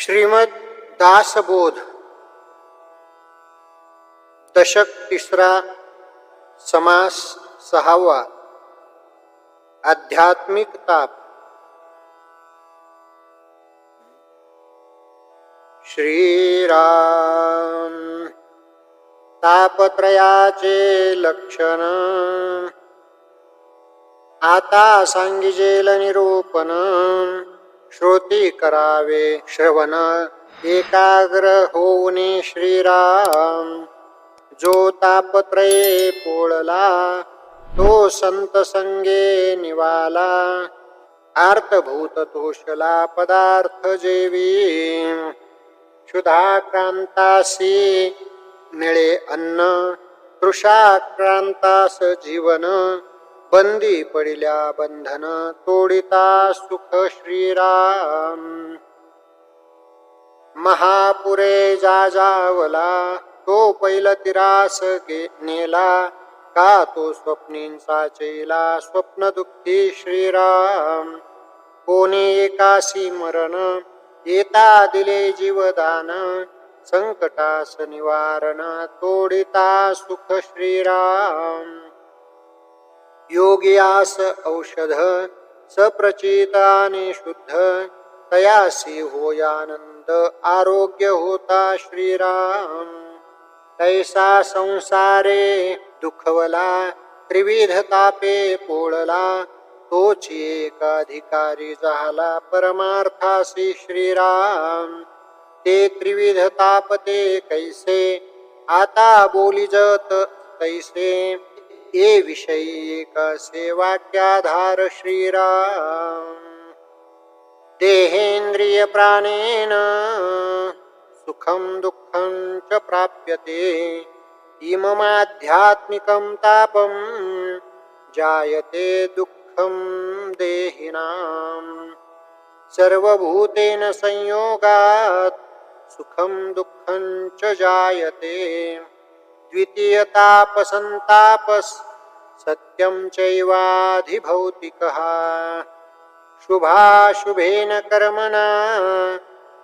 श्रीमद दासबोध दशक तिसरा समास सहावा आध्यात्मिक ताप. श्रीराम तापत्रयाचे लक्षण. आता सांगिजेल निरूपण. श्रोती करावे श्रवण एकाग्र होऊने श्रीराम। जो तापत्रये पोळला तो संत संगे निवाला। आर्तभूत तोषला पदार्थ जेवी। क्षुधाक्रांतासी मिळे अन्न तृषाक्रांतास जीवन। बंदी पडिल्या बंधन तोडिता सुख श्रीराम. महापुरे जाजावला तो पैल तिरास नेला का तो स्वप्नींचा चेला स्वप्न दुःखी श्रीराम. कोणी एकासी मरण येता दिले जीवदान संकटास निवारण तोडिता सुख श्रीराम. योगियास औषध सप्रचिताने शुद्ध तयासी होयानंद आरोग्य होता श्रीराम। तैसा संसारे दुखवला त्रिविध तापे पोळला तोची एकाधिकारी झाला परमार्थासी श्रीराम। ते त्रिविध तापते कैसे आता बोली जत तैसे ये विषयिक सेवाक्याधार श्रीराम। देहेंद्रिय प्राणेन सुखं दुःखं च प्राप्यते। इममाध्यात्मिकं तापं जायते दुःखं देहिनाम् सर्वभूतेन संयोगात् सुखं दुःखं च जायते। द्वितीयतापसन्तापस् सत्यं चैवाधिभौतिकः। शुभाशुभेन कर्मणा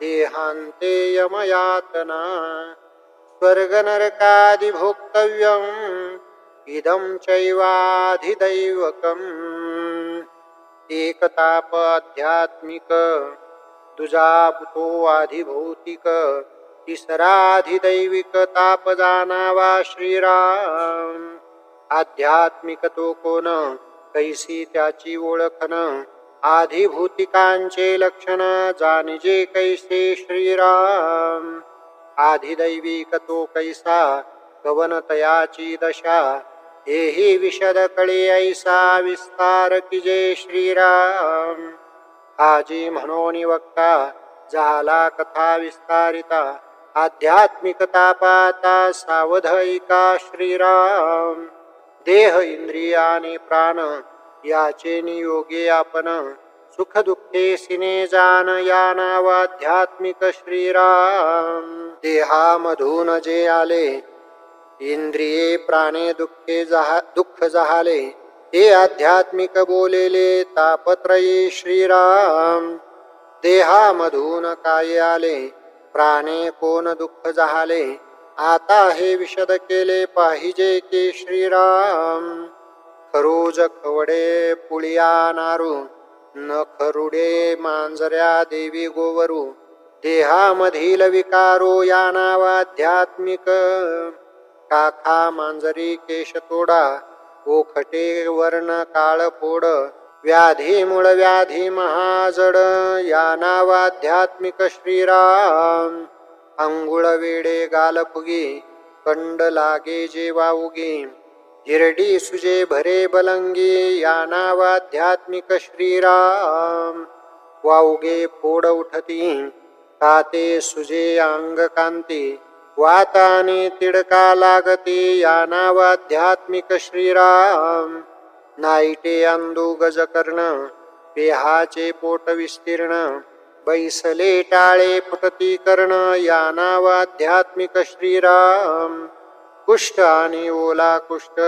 देहान्ते यमयातना। स्वर्गनरकादिभोक्तव्यम् इदं चैवाधिदैवकम्। एकताप आध्यात्मिक आधिभौतिक तिसराधिदैविक ताप जाणावा श्रीराम। आध्यात्मिक तो कोण कैसी त्याची ओळखन आधिभूतिकांचे लक्षण जाणजे कैसे श्रीराम। आधिदैविक तो कैसा कवन तयाची दशा हेही विशद कळे ऐसा विस्तार किजे श्रीराम। आजी म्हणून वक्ता झाला कथा विस्तारिता आध्यात्मिक तापाता सावधैका श्रीराम. देह इंद्रियाने प्राण याचे नियोगे आपण. सुख दुःखे सिने जान या नावाध्यात्मिक श्रीराम. देहामधून जे आले इंद्रिये प्राणे दुःखे जहा दुःख जहाले हे आध्यात्मिक बोलेले तापत्रयी श्रीराम. देहामधून काय आले प्राणे कोण दुःख झाले आता हे विशद केले पाहिजे की श्रीराम. खरोज खवडे पुळिया नारू न खरुडे मांजऱ्या देवी गोवरू. देहामधील विकारो या नावाध्यात्मिक काखा मांजरी केश तोडा ओखटे वर्ण काळपोड व्याधी मूळ व्याधी महाजड या नावाध्यात्मिक श्रीराम. अंगुळ वेडे गालफुगी कंड लागे जे वाऊगी हिरडी सुजे भरे बलंगी या नावाध्यात्मिक श्रीराम. वाऊगे फोड उठती काते सुजे अंग कांती. वाताने तिडका लागती या नावाध्यात्मिक श्रीराम. नाईटे अंदू गजकर्ण पेहाचे पोट विस्तीर्ण बैसले टाळे फुटती कर्ण या नावाध्यात्मिक श्रीराम. कुष्ठ आणि ओला कुष्ठ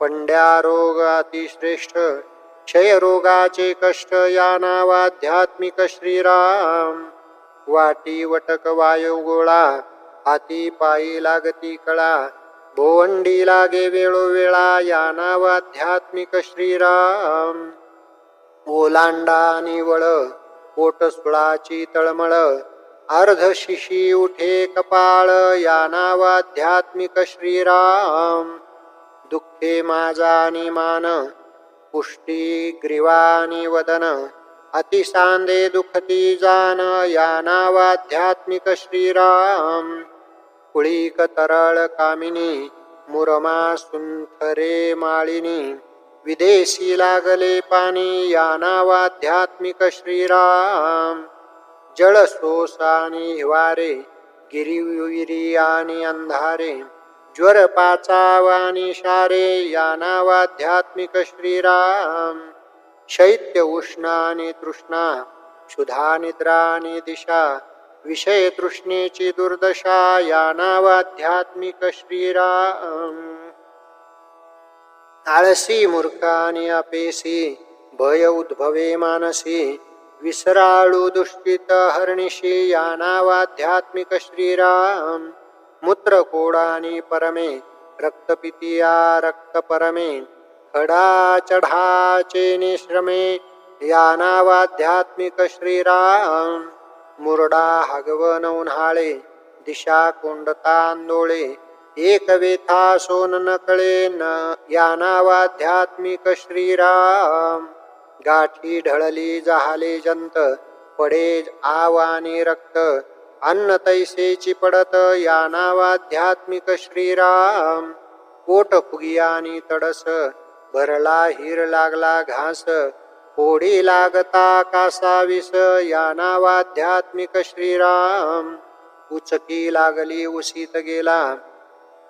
पंड्या रोग अतिश्रेष्ठ क्षयरोगाचे कष्ट या नावाध्यात्मिक श्रीराम. वाटी वटक वायू गोळा हाती पायी लागती कळा भोवंडी लागे वेळोवेळा या नाव आध्यात्मिक श्रीराम ओलांडा निवळ वळ तळमळ अर्ध शिशी उठे कपाळ या नाव आध्यात्मिक श्रीराम दुःखे माझा निमान मान पुष्टी ग्रीवानी वदन अतिसांदे दुखती जान या नाव आध्यात्मिक श्रीराम कुळीक तरळ कामिनी मुरमा सुंथरे माळिनी. विदेशी लागले पाणी या नावाध्यात्मिक श्रीराम. जळ सोसानी हिवारे गिरिविरी आणि अंधारे. ज्वर पाचावानी शारे या नावाध्यात्मिक श्रीराम. शैत्य उष्णानी तृष्णा क्षुधा निद्रा दिशा विषय तृष्णेची दुर्दशा या नावाध्यात्मिक श्रीराम। आळसी मूर्खानी अपेसी भय उद्भवे मानसी विसराळू दुष्टित हरणिशी या नावाध्यात्मिक श्रीराम। मूत्रकोडानी परमे रक्तपितिया रक्त परमे खडा चढाचे निश्रमे या नावाध्यात्मिक श्रीराम। मुरडा हगवन उन्हाळे दिशा कोंडता आंदोळे एक वेथा सोन नकळे न या नावाध्यात्मिक श्रीराम. गाठी ढळली जहाले जंत पडे आवानी रक्त अन्न तैसे चिपडत या नावाध्यात्मिक श्रीराम. पोट फुगियानी तडस भरला हिर लागला घास होडी लागता कासाविस या नावाध्यात्मिक श्रीराम. उचकी लागली उसीत गेला.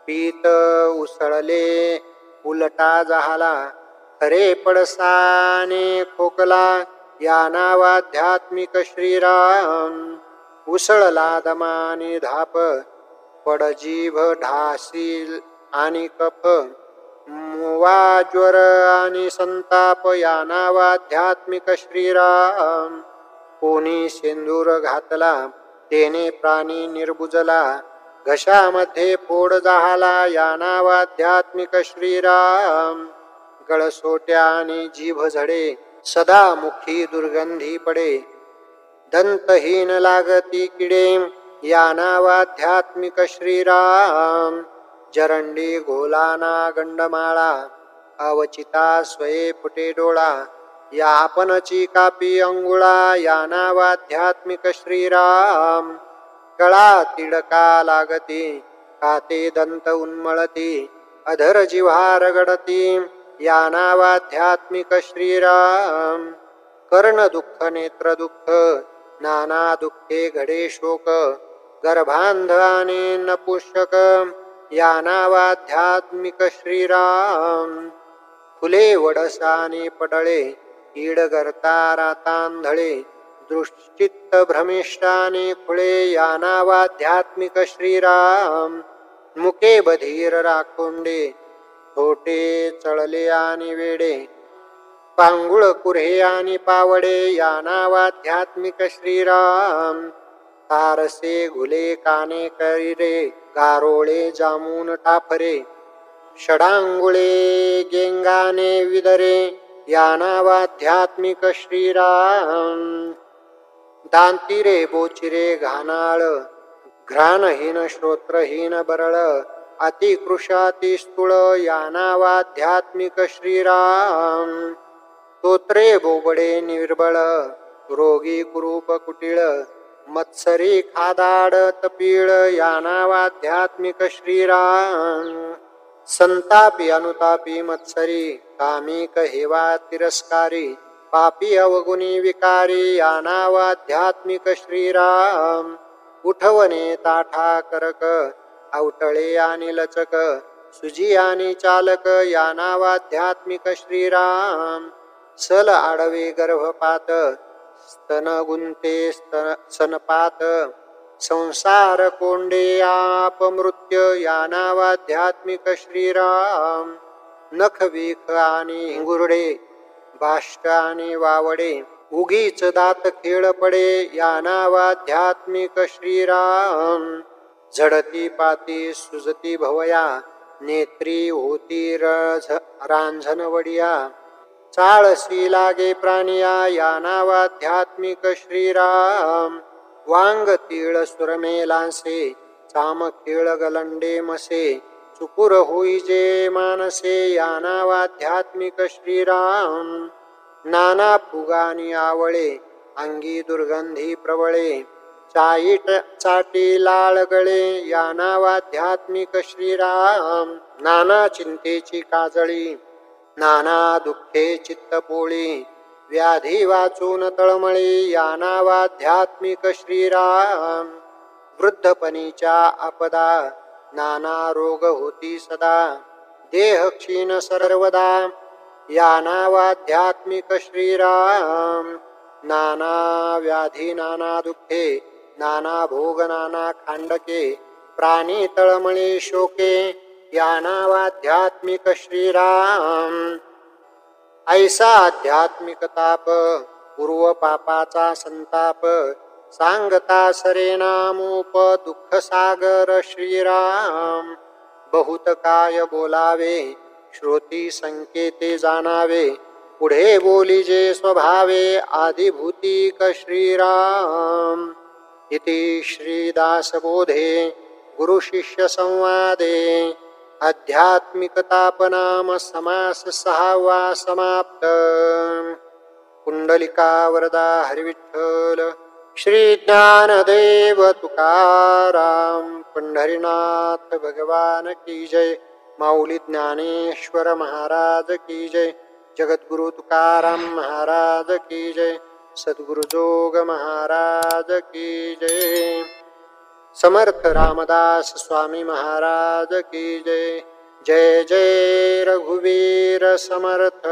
पीत उसळले उलटा झाला. खरे पडसाने खोकला या नावाध्यात्मिक श्रीराम. उसळला दमाने धाप पडजीभ ढासील आणि कफ. ज्वर आणि संताप या नावाध्यात्मिक श्रीराम. कोणी सिंदूर घातला तेने प्राणी निर्बुजला घशामध्ये फोड झाला या नावाध्यात्मिक श्रीराम. गळसोट्या आणि जीभ झडे सदा मुखी दुर्गंधी पडे. दंतहीन लागती किडे या नावाध्यात्मिक श्रीराम. जरंडी घोलाना गंडमाळा अवचिता स्वये फुटे डोळा या आपणची कापी अंगुळा या नावाध्यात्मिक श्रीराम. कळा तिडका लागती काते दंत उन्मळती अधर जिव्हा रगडती या नावाध्यात्मिक श्रीराम. कर्ण दुःख नेत्र दुःख नाना दुःखे घडे शोक गर्भांधाने नपुष्यक या नावाध्यात्मिक श्रीराम फुले वडसाने पडळे कीड करता रातांधळे दृश्चित्त भ्रमिष्टाने खुळे या नावाध्यात्मिक श्रीराम मुके बधीर राखोंडे छोटे चळले आणि वेडे पांगुळ कुरे आणि पावडे या नावाध्यात्मिक श्रीराम तारसे घुले काने करिरे गारोळे जामून टाफरे षडांगुळे गेंगाने विदरे यानावाध्यात्मिक श्रीराम. दांतिरे बोचिरे घानाळ घ्राणहीन श्रोत्रहीन बरळ अतिकृशाती स्थूळ यानावाध्यात्मिक श्रीराम. स्तोत्रे बोबडे निर्बळ रोगी कुरूप कुटिळ मत्सरी खादाड पीळ या नावाध्यात्मिक श्रीराम. संतापी अनुतापी मत्सरी कामिक हेवा तिरस्कारी पापी अवगुणी विकारी या नावाध्यात्मिक श्रीराम. उठवणे ताठा करक आवटळे आणि लचक सुजी आणि चालक या नावाध्यात्मिक श्रीराम. सल आडवे गर्भपात स्तन गुंते स्तन सनपात। संसार कोंडे आप मृत्य श्रीराम। नखविख आणि हिंगुरडे बाष्ट आणि वावडे उगीच दात खेळ पडे यानावाध्यात्मिक श्रीराम। झडती पाती सुजती भवया नेत्री होती रझ रांझणवडिया। चाळसी लागे प्राणिया या नावाध्यात्मिक श्रीराम. वांग तीळ सुरमेलांसे चाम खेळ गलंडे मसे. चुकुर होई जे मानसे या नावाध्यात्मिक श्रीराम. नाना फुगानी आवळे अंगी दुर्गंधी प्रवळे. चाईट चाटी लाळ गळे या नावाध्यात्मिक श्रीराम. नाना चिंतेची काजळी नाना दुःखे चित्तपोळी व्याधी वाचून तळमळी यानावाध्यात्मिक श्रीराम. वृद्धपणीच्या आपदा नाना रोग होती सदा. देह क्षीण सर्वदा यानावाध्यात्मिक श्रीराम. नाना व्याधी नाना दुःखे नाना भोग नाना खांडके प्राणी तळमळी शोके ध्यानावाध्यात्मिक श्रीराम ऐसा आध्यात्मिक ताप पूर्व पापाचा संताप सांगता सरे नामोप दुःख सागर श्रीराम। बहुत काय बोलावे श्रोती संकेते जाणावे पुढे बोली जे स्वभावे आदिभूतिक श्रीराम। इति श्रीदासबोधे गुरुशिष्य संवादे। आध्यात्मिकतापनाम समास सहावा समाप्त कुंडलिका वरदा हरिविठ्ठल श्री ज्ञानदेव तुकाराम पंढरीनाथ भगवान की जय माऊली ज्ञानेश्वर महाराज की जय जगद्गुरु तुकाराम महाराज की जय सद्गुरुजोग महाराज की जय। समर्थ रामदास स्वामी महाराज की जय. जय जय रघुवीर समर्थ.